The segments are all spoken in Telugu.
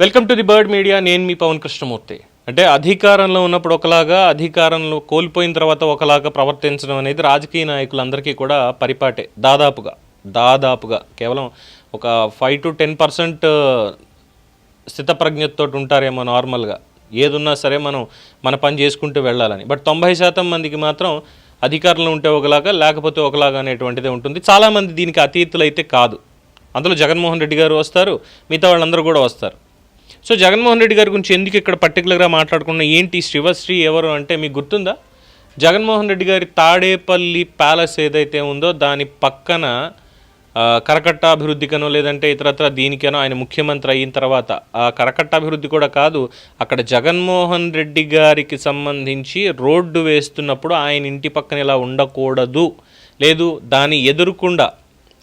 Welcome to the bird media నేను మీ పవన్ కృష్ణమూర్తి. అంటే అధికారంలో ఉన్నప్పుడు ఒకలాగా అధికారంలో కోల్పోయిన తర్వాత ఒకలాగా ప్రవర్తించడం అనేది రాజకీయ నాయకులందరికీ కూడా పరిపాటే. దాదాపుగా దాదాపుగా కేవలం ఒక ఫైవ్ టు టెన్ పర్సెంట్ స్థితప్రజ్ఞతతో ఉంటారేమో నార్మల్గా. ఏదున్నా సరే మనం మన పని చేసుకుంటూ వెళ్ళాలని. బట్ తొంభై శాతం మందికి మాత్రం అధికారంలో ఉంటే ఒకలాగా లేకపోతే ఒకలాగా అనేటువంటిదే ఉంటుంది. చాలామంది దీనికి అతీతులు అయితే కాదు. అందులో జగన్మోహన్ రెడ్డి గారు వస్తారు మిగతా వాళ్ళందరూ కూడా వస్తారు. సో జగన్మోహన్ రెడ్డి గారి గురించి ఎందుకు ఇక్కడ పర్టికులర్గా మాట్లాడుకున్న? ఏంటి శివశ్రీ ఎవరు అంటే మీకు గుర్తుందా? జగన్మోహన్ రెడ్డి గారి తాడేపల్లి ప్యాలెస్ ఏదైతే ఉందో దాని పక్కన కరకట్ట అభివృద్ధికనో లేదంటే ఇతరత్ర దీనికనో ఆయన ముఖ్యమంత్రి అయిన తర్వాత ఆ కరకట్ట అభివృద్ధి కూడా కాదు అక్కడ జగన్మోహన్ రెడ్డి గారికి సంబంధించి రోడ్డు వేస్తున్నప్పుడు ఆయన ఇంటి పక్కన ఇలా ఉండకూడదు. లేదు దాని ఎదురుకుండా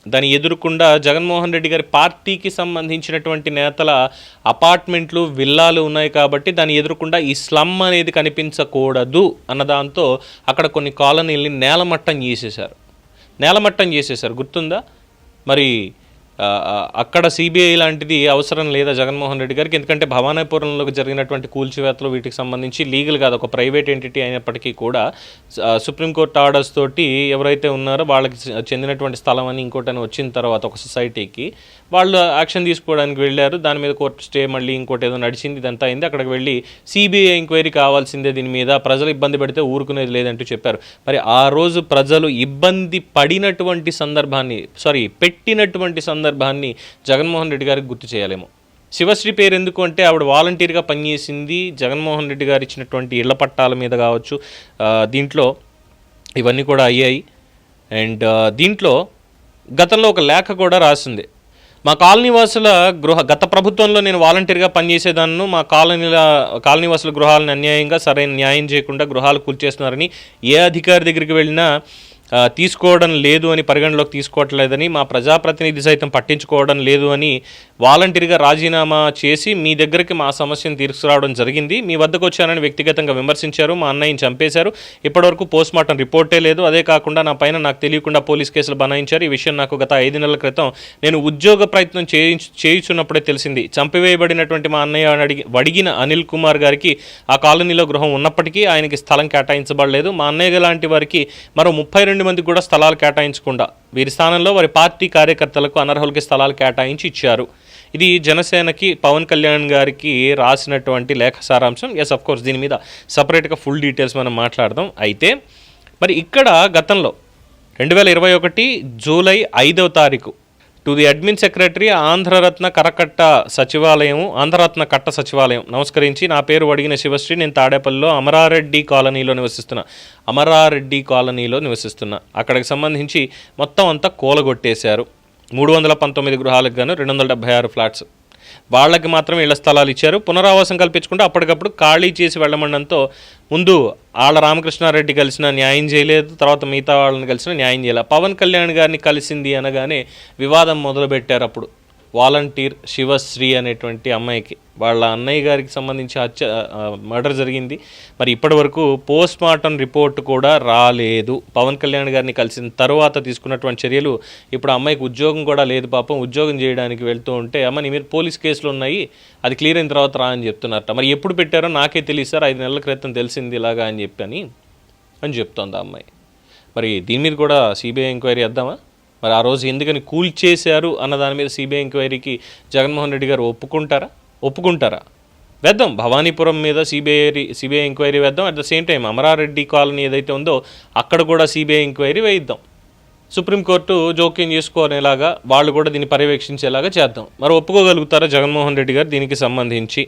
దాని ఎదురుకుండా జగన్మోహన్ రెడ్డి గారి పార్టీకి సంబంధించినటువంటి నేతల అపార్ట్మెంట్లు విల్లాలు ఉన్నాయి కాబట్టి దాని ఎదురుకుండా ఈ స్లమ్ అనేది కనిపించకూడదు అన్న దాంతో అక్కడ కొన్ని కాలనీల్ని నేలమట్టం చేసేశారు. నేలమట్టం చేసేశారు. గుర్తుందా? మరి అక్కడ సిబిఐ లాంటిది అవసరం లేదా జగన్మోహన్ రెడ్డి గారికి? ఎందుకంటే భవానీపురంలో జరిగినటువంటి కూల్చివేతలు వీటికి సంబంధించి లీగల్ కాదు ఒక ప్రైవేట్ ఎంటిటీ అయినప్పటికీ కూడా సుప్రీంకోర్టు ఆర్డర్స్ తోటి ఎవరైతే ఉన్నారో వాళ్ళకి చెందినటువంటి స్థలం అని ఇంకోటని వచ్చిన తర్వాత ఒక సొసైటీకి వాళ్ళు యాక్షన్ తీసుకోవడానికి వెళ్ళారు. దాని మీద కోర్టు స్టే మళ్ళీ ఇంకోటి ఏదో నడిచింది ఇదంతా అయింది. అక్కడికి వెళ్ళి సిబిఐ ఎంక్వైరీ కావాల్సిందే దీని మీద. ప్రజలు ఇబ్బంది పడితే ఊరుకునేది లేదంటూ చెప్పారు. మరి ఆ రోజు ప్రజలు ఇబ్బంది పడినటువంటి సందర్భాన్ని సారీ పెట్టినటువంటి సందర్భాన్ని జగన్మోహన్ రెడ్డి గారికి గుర్తు చేయాలేమో. శివశ్రీ పేరు ఎందుకు అంటే ఆవిడ వాలంటీర్గా పనిచేసింది. జగన్మోహన్ రెడ్డి గారు ఇచ్చినటువంటి ఇళ్ళ పట్టాల మీద కావచ్చు దీంట్లో ఇవన్నీ కూడా అయ్యాయి. అండ్ దీంట్లో గతంలో ఒక లేఖ కూడా రాసింది. మా కాలనీవాసుల గృహ గత ప్రభుత్వంలో నేను వాలంటీర్గా పనిచేసేదాన్ని. మా కాలనీల కాలనీవాసుల గృహాలను అన్యాయంగా సరైన న్యాయం చేయకుండా గృహాలు కూల్చేస్తున్నారని ఏ అధికారి దగ్గరికి వెళ్ళినా తీసుకోవడం లేదు అని పరిగణలోకి తీసుకోవట్లేదని మా ప్రజాప్రతినిధి సైతం పట్టించుకోవడం లేదు అని వాలంటీర్గా రాజీనామా చేసి మీ దగ్గరికి మా సమస్యను తీసుకురావడం జరిగింది. మీ వద్దకు వచ్చానని వ్యక్తిగతంగా విమర్శించారు మా అన్నయ్యని చంపేశారు. ఇప్పటివరకు పోస్ట్ మార్టం రిపోర్టే లేదు. అదే కాకుండా నా పైన నాకు తెలియకుండా పోలీస్ కేసులు బనాయించారు. ఈ విషయం నాకు గత ఐదు నెలల క్రితం నేను ఉద్యోగ ప్రయత్నం చేయించు చేయించున్నప్పుడే తెలిసింది. చంపివేయబడినటువంటి మా అన్నయ్య అడిగి వడిగిన అనిల్ కుమార్ గారికి ఆ కాలనీలో గృహం ఉన్నప్పటికీ ఆయనకి స్థలం కేటాయించబడలేదు. మా అన్నయ్య లాంటి వారికి మరో ముప్పై రెండు మందికి కూడా స్థలాలు కేటాయించకుండా వీరి స్థానంలో వారి పార్టీ కార్యకర్తలకు అనర్హులకి స్థలాలు కేటాయించి ఇచ్చారు. ఇది జనసేనకి పవన్ కళ్యాణ్ గారికి రాసినటువంటి లేఖ సారాంశం. ఎస్ అఫ్ కోర్స్ దీని మీద సపరేట్గా ఫుల్ డీటెయిల్స్ మనం మాట్లాడదాం. అయితే మరి ఇక్కడ గతంలో రెండు వేల ఇరవై ఒకటి జూలై ఐదవ తారీఖు to the admin secretary Andhraratna Karakatta సచివాలయం ఆంధ్రరత్న కట్ట సచివాలయం నమస్కరించి నా పేరు అడిగిన శివశ్రీ నేను తాడేపల్లిలో అమరారెడ్డి కాలనీలో నివసిస్తున్నా. అమరారెడ్డి కాలనీలో నివసిస్తున్నా. అక్కడికి సంబంధించి మొత్తం అంతా కూలగొట్టేశారు. మూడు వందల పంతొమ్మిది గృహాలకు గాను రెండు వందల డెబ్బై ఆరు ఫ్లాట్స్. వాళ్ళకి మాత్రం ఇళ్ళ స్థలాలు ఇచ్చారు. పునరావాసం కల్పించుకుంటూ అప్పటికప్పుడు ఖాళీ చేసి వెళ్ళమనడంతో ముందు ఆళ్ళ రామకృష్ణారెడ్డి కలిసిన న్యాయం చేయలేదు తర్వాత మిగతా వాళ్ళని కలిసిన న్యాయం చేయలేదు పవన్ కళ్యాణ్ గారిని కలిసింది అనగానే వివాదం మొదలుపెట్టారు అప్పుడు. వాలంటీర్ శివశ్రీ అనేటువంటి అమ్మాయికి వాళ్ళ అన్నయ్య గారికి సంబంధించి హత్య మర్డర్ జరిగింది. మరి ఇప్పటివరకు పోస్ట్ మార్టం రిపోర్ట్ కూడా రాలేదు. పవన్ కళ్యాణ్ గారిని కలిసిన తర్వాత తీసుకున్నటువంటి చర్యలు ఇప్పుడు అమ్మాయికి ఉద్యోగం కూడా లేదు పాపం ఉద్యోగం చేయడానికి వెళ్తూ ఉంటే అమ్మ నీ మీద పోలీస్ కేసులు ఉన్నాయి అది క్లియర్ అయిన తర్వాత రా అని చెప్తున్నారట. మరి ఎప్పుడు పెట్టారో నాకే తెలియదు సార్ ఐదు నెలల క్రితం తెలిసింది ఇలాగా అని చెప్పని అని చెప్తోంది ఆ అమ్మాయి. మరి దీని మీద కూడా సిబిఐ ఎంక్వైరీ వేద్దామా మరి ఆ రోజు ఎందుకని కూల్ చేశారు అన్న దాని మీద సిబిఐ ఎంక్వైరీకి జగన్మోహన్ రెడ్డి గారు ఒప్పుకుంటారా? ఒప్పుకుంటారా? వేద్దాం. భవానీపురం మీద సిబిఐ సిబిఐ ఎంక్వైరీ వేద్దాం. At the same time Amarareddy colony ఏదైతే ఉందో అక్కడ కూడా సిబిఐ ఎంక్వైరీ వేయిద్దాం. సుప్రీంకోర్టు జోక్యం చేసుకునేలాగా వాళ్ళు కూడా దీన్ని పర్యవేక్షించేలాగా చేద్దాం. మరి ఒప్పుకోగలుగుతారా జగన్మోహన్ రెడ్డి గారు దీనికి సంబంధించి?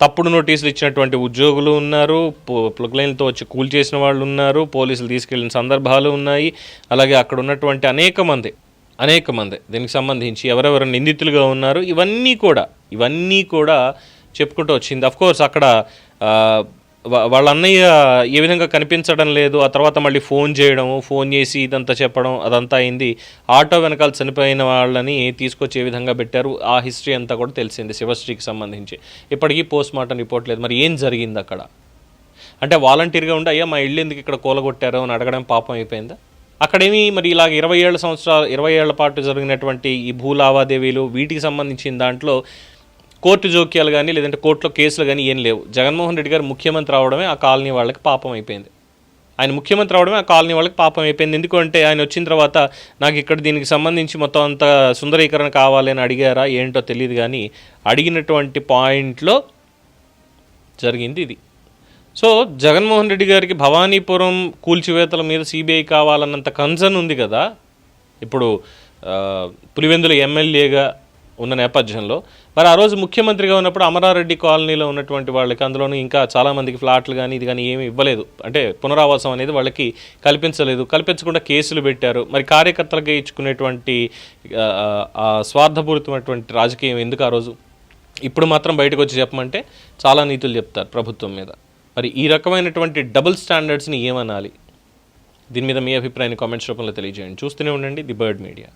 తప్పుడు నోటీసులు ఇచ్చినటువంటి ఉద్యోగులు ఉన్నారు పో- లైన్లతో వచ్చి కూల్ చేసిన వాళ్ళు ఉన్నారు పోలీసులు తీసుకెళ్ళిన సందర్భాలు ఉన్నాయి. అలాగే అక్కడ ఉన్నటువంటి అనేక మంది అనేక మంది దీనికి సంబంధించి ఎవరెవరు నిందితులుగా ఉన్నారు ఇవన్నీ కూడా ఇవన్నీ కూడా చెప్పుకుంటూ వచ్చింది. అఫ్కోర్స్ అక్కడ వాళ్ళ అన్నయ్య ఏ విధంగా కనిపించడం లేదు ఆ తర్వాత మళ్ళీ ఫోన్ చేయడం ఫోన్ చేసి ఇదంతా చెప్పడం అదంతా అయింది. ఆటో వెనకాల చనిపోయిన వాళ్ళని తీసుకొచ్చి ఏ విధంగా పెట్టారు ఆ హిస్టరీ అంతా కూడా తెలిసింది శివశ్రీకి సంబంధించి. ఇప్పటికీ పోస్ట్ మార్టం రిపోర్ట్ లేదు. మరి ఏం జరిగింది అక్కడ? అంటే వాలంటీర్గా ఉండి అయ్యా మా ఇల్లు ఎందుకు ఇక్కడ కూలగొట్టారు? అని అడగడం పాపం అయిపోయిందా? అక్కడేమి మరి ఇలాగ ఇరవై ఏళ్ళ సంవత్సరాలు ఇరవై ఏళ్ళ పాటు జరిగినటువంటి ఈ భూ లావాదేవీలు వీటికి సంబంధించిన దాంట్లో కోర్టు జోక్యాలు కానీ లేదంటే కోర్టులో కేసులు కానీ ఏం లేవు. జగన్మోహన్ రెడ్డి గారు ముఖ్యమంత్రి అవడమే ఆ కాలనీ వాళ్ళకి పాపం అయిపోయింది. ఆయన ముఖ్యమంత్రి అవడమే ఆ కాలనీ వాళ్ళకి పాపం అయిపోయింది. ఎందుకంటే ఆయన వచ్చిన తర్వాత నాకు ఇక్కడ దీనికి సంబంధించి మొత్తం అంత సుందరీకరణ కావాలి అని అడిగారా ఏంటో తెలియదు కానీ అడిగినటువంటి పాయింట్లో జరిగింది ఇది. సో జగన్మోహన్ రెడ్డి గారికి భవానీపురం కూల్చివేతల మీద సిబిఐ కావాలన్నంత కన్సర్న్ ఉంది కదా. ఇప్పుడు పులివెందుల ఎమ్మెల్యేగా ఉన్న నేపథ్యంలో. మరి ఆ రోజు ముఖ్యమంత్రిగా ఉన్నప్పుడు అమరారెడ్డి కాలనీలో ఉన్నటువంటి వాళ్ళకి అందులోనూ ఇంకా చాలామందికి ఫ్లాట్లు కానీ ఇది కానీ ఏమి ఇవ్వలేదు. అంటే పునరావాసం అనేది వాళ్ళకి కల్పించలేదు. కల్పించకుండా కేసులు పెట్టారు. మరి కార్యకర్తలకి ఇచ్చుకునేటువంటి స్వార్థపూరితమైనటువంటి రాజకీయం ఎందుకు ఆ రోజు? ఇప్పుడు మాత్రం బయటకు వచ్చి చెప్పమంటే చాలా నీతులు చెప్తారు ప్రభుత్వం మీద. మరి ఈ రకమైనటువంటి డబుల్ స్టాండర్డ్స్ని ఏమనాలి? దీని మీద మీ అభిప్రాయాన్ని కామెంట్స్ రూపంలో తెలియజేయండి. చూస్తూనే ఉండండి ది బర్డ్ మీడియా.